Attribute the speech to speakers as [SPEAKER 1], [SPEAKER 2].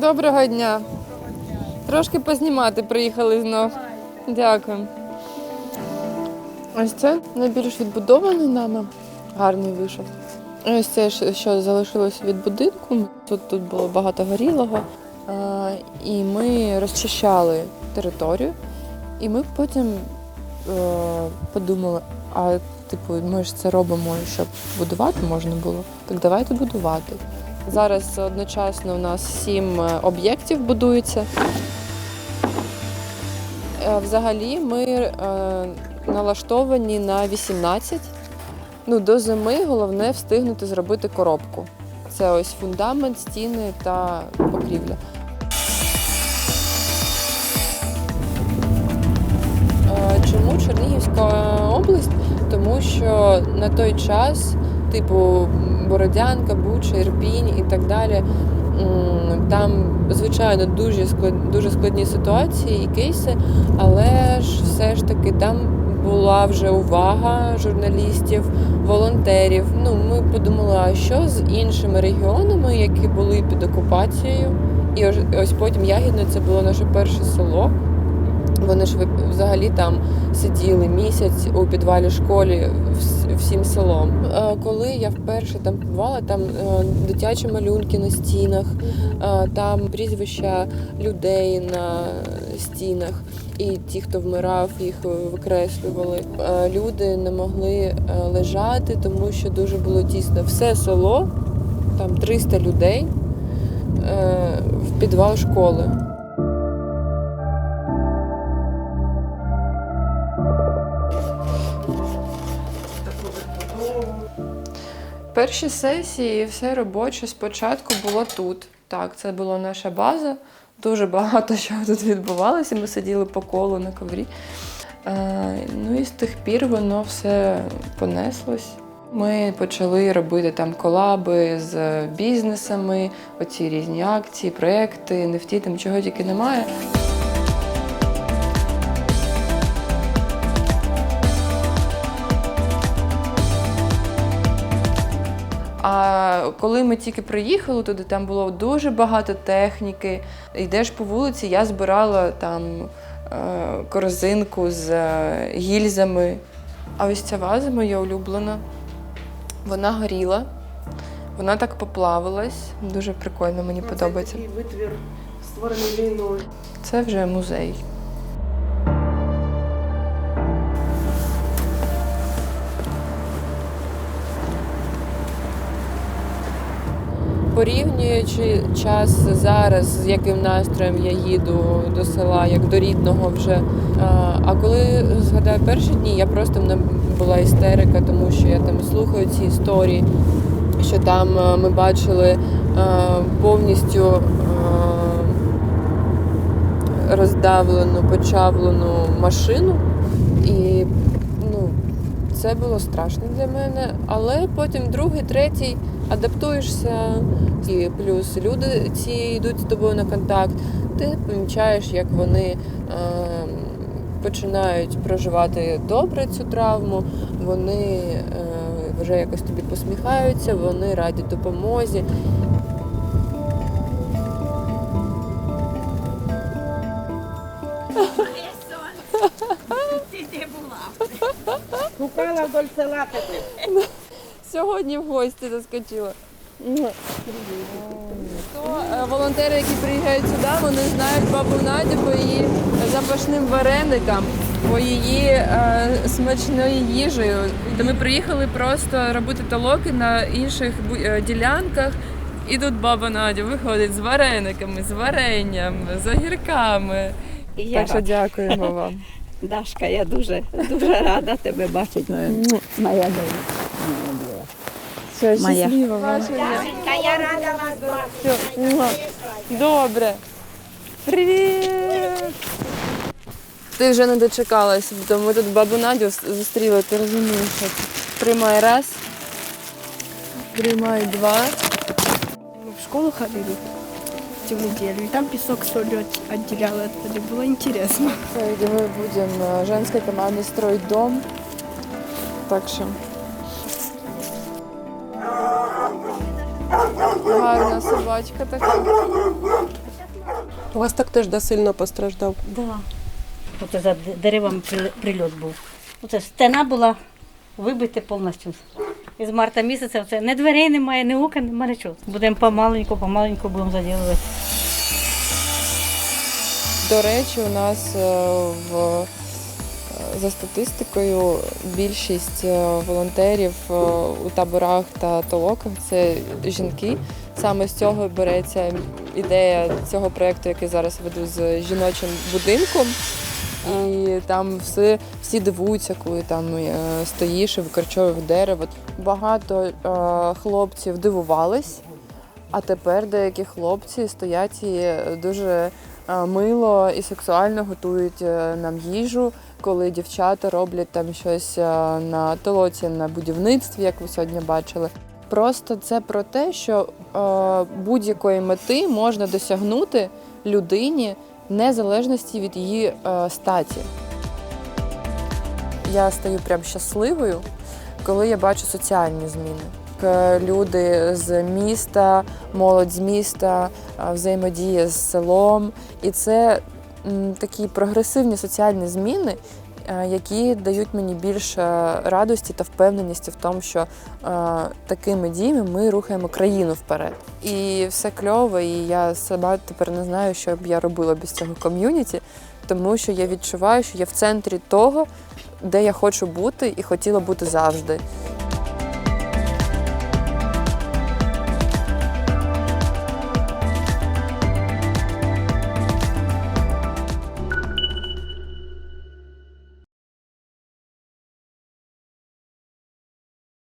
[SPEAKER 1] Доброго дня. Трошки познімати приїхали знов. Дякую. Ось це найбільш відбудований нами. Гарний вийшов. Ось це що залишилось від будинку. Тут, тут було багато горілого. І ми розчищали територію. І ми потім е, подумали, а типу, ми ж це робимо, щоб будувати можна було. Так давайте будувати. Зараз одночасно у нас сім е, об'єктів будується. Е, Взагалі ми е, налаштовані на 18. Ну, до зими головне встигнути зробити коробку. Це ось фундамент, стіни та покрівля. Чому Чернігівська область? Тому що на той час, типу Бородянка, Буча, Ірпінь і так далі, там, звичайно, дуже дуже складні ситуації і кейси, але ж все ж таки там була вже увага журналістів, волонтерів. Ну, ми подумали, а що з іншими регіонами, які були під окупацією? І ось потім Ягідне це було наше перше село. Вони ж взагалі там сиділи місяць у підвалі школі всім селом. Е, Коли я вперше там побувала, там е, дитячі малюнки на стінах, е, там прізвища людей на стінах, і ті, хто вмирав, їх викреслювали. Люди не могли лежати, тому що дуже було тісно. Все село, там 300 людей в підвал школи. Перші сесії, все робоче спочатку було тут. Так, це була наша база. Дуже багато чого тут відбувалося. Ми сиділи по колу на коврі. Е, ну і з тих пір воно все понеслось. Ми почали робити там колаби з бізнесами, оці різні акції, проекти, нефті, там чого тільки немає. Коли ми тільки приїхали туди, там було дуже багато техніки. Йдеш по вулиці, я збирала там е, корзинку з е, гільзами. А ось ця ваза моя улюблена. Вона горіла, вона так поплавилась. Дуже прикольно, мені подобається.
[SPEAKER 2] Це такий витвір створений війною.
[SPEAKER 1] Це вже музей. Порівнюючи час зараз, з яким настроєм я їду до села, як до рідного вже. А, коли згадаю перші дні, я просто мене була істерика, тому що я там слухаю ці історії, що там е, ми бачили е, повністю е, роздавлену, почавлену машину. Це було страшно для мене. Але потім другий, третій адаптуєшся, і плюс люди ці йдуть з тобою на контакт. Ти помічаєш, як вони е, починають проживати добре цю травму, вони е, вже якось тобі посміхаються, вони раді допомозі.
[SPEAKER 2] Купала вдоль села тебе.
[SPEAKER 1] Сьогодні в гості заскочила. То е, волонтери, які приїжджають сюди, вони знають бабу Надю по її запашним вареникам, по її е, смачною їжею. То ми приїхали просто робити толоки на інших е, ділянках. І тут баба Надя виходить з варениками, з варенням, з огірками.
[SPEAKER 3] І я
[SPEAKER 1] Так що дякуємо вам.
[SPEAKER 3] Дашка, я дуже дуже рада тебе бачити. Моя доля.
[SPEAKER 1] Все,
[SPEAKER 3] Моя. Дашенька, я рада вас бачити.
[SPEAKER 1] Все. Добре. Привіт! Ти вже не дочекалась, бо ми тут бабу Надю зустріли, ти розумієш, приймай раз, приймай два.
[SPEAKER 4] Мы в школу ходили в неделю, и там песок солью от- отделял от воды. Было интересно.
[SPEAKER 1] Сьогодні ми будемо женської команди строїть дом. Так що. Гарна собачка така.
[SPEAKER 2] У вас так теж да, сильно постраждав.
[SPEAKER 5] Да. Оце за деревами прильот був. Оце стена була вибита повністю. Із марта місяця це не дверей немає, ні окон, немає нічого. Будемо помаленьку, помаленьку будемо заділувати.
[SPEAKER 1] До речі, у нас е, в, е, за статистикою більшість е, волонтерів у таборах та толоках це жінки. Саме з цього береться ідея цього проєкту, який зараз веду з жіночим будинком. І там всі, всі дивуються, коли там е, стоїш і викорчовуєш дерево. Багато е, хлопців дивувались, а тепер деякі хлопці стоять і дуже е, мило і сексуально готують нам їжу, коли дівчата роблять там щось на толоці на будівництві, як ви сьогодні бачили. Просто це про те, що будь-якої мети можна досягнути людині незалежності від її е, статі. Я стаю прям щасливою, коли я бачу соціальні зміни. Е, Люди з міста, молодь з міста, е, взаємодія з селом. І це такі прогресивні соціальні зміни, які дають мені більше радості та впевненості в тому, що е, такими діями ми рухаємо країну вперед. І все кльово, і я сама тепер не знаю, що б я робила без цього ком'юніті, тому що я відчуваю, що я в центрі того, де я хочу бути і хотіла бути завжди.